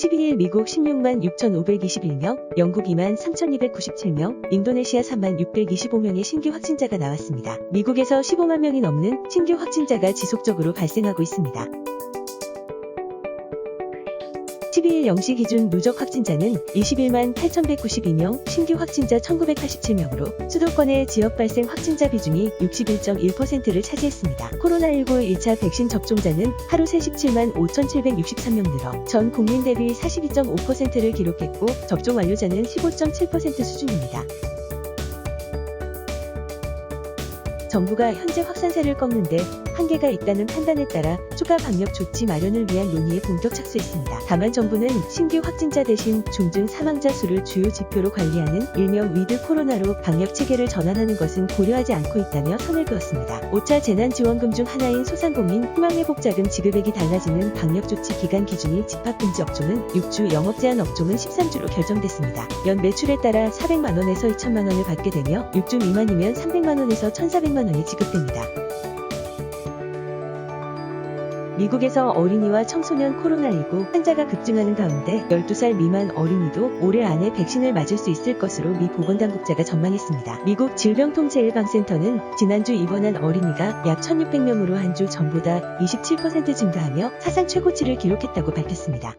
12일 미국 16만 6,521명, 영국 2만 3,297명, 인도네시아 3만 625명의 신규 확진자가 나왔습니다. 미국에서 15만 명이 넘는 신규 확진자가 지속적으로 발생하고 있습니다. 12일 0시 기준 누적 확진자는 21만 8,192명, 신규 확진자 1,987명으로 수도권의 지역 발생 확진자 비중이 61.1%를 차지했습니다. 코로나19 1차 백신 접종자는 하루 37만 5,763명 늘어 전 국민 대비 42.5%를 기록했고 접종 완료자는 15.7% 수준입니다. 정부가 현재 확산세를 꺾는데 한계가 있다는 판단에 따라 추가 방역 조치 마련을 위한 논의에 본격 착수했습니다. 다만 정부는 신규 확진자 대신 중증 사망자 수를 주요 지표로 관리하는 일명 위드 코로나로 방역 체계를 전환하는 것은 고려하지 않고 있다며 선을 그었습니다. 5차 재난지원금 중 하나인 소상공인 희망회복자금 지급액이 달라지는 방역 조치 기간 기준이 집합금지 업종은 6주, 영업 제한 업종은 13주로 결정됐습니다. 연 매출에 따라 400만 원에서 2천만 원을 받게 되며 6주 미만이면 300만 원에서 1,400만 원이 지급됩니다. 미국에서 어린이와 청소년 코로나19 환자가 급증하는 가운데 12살 미만 어린이도 올해 안에 백신을 맞을 수 있을 것으로 미 보건당국자가 전망했습니다. 미국 질병통제예방센터는 지난주 입원한 어린이가 약 1600명으로 한 주 전보다 27% 증가하며 사상 최고치를 기록했다고 밝혔습니다.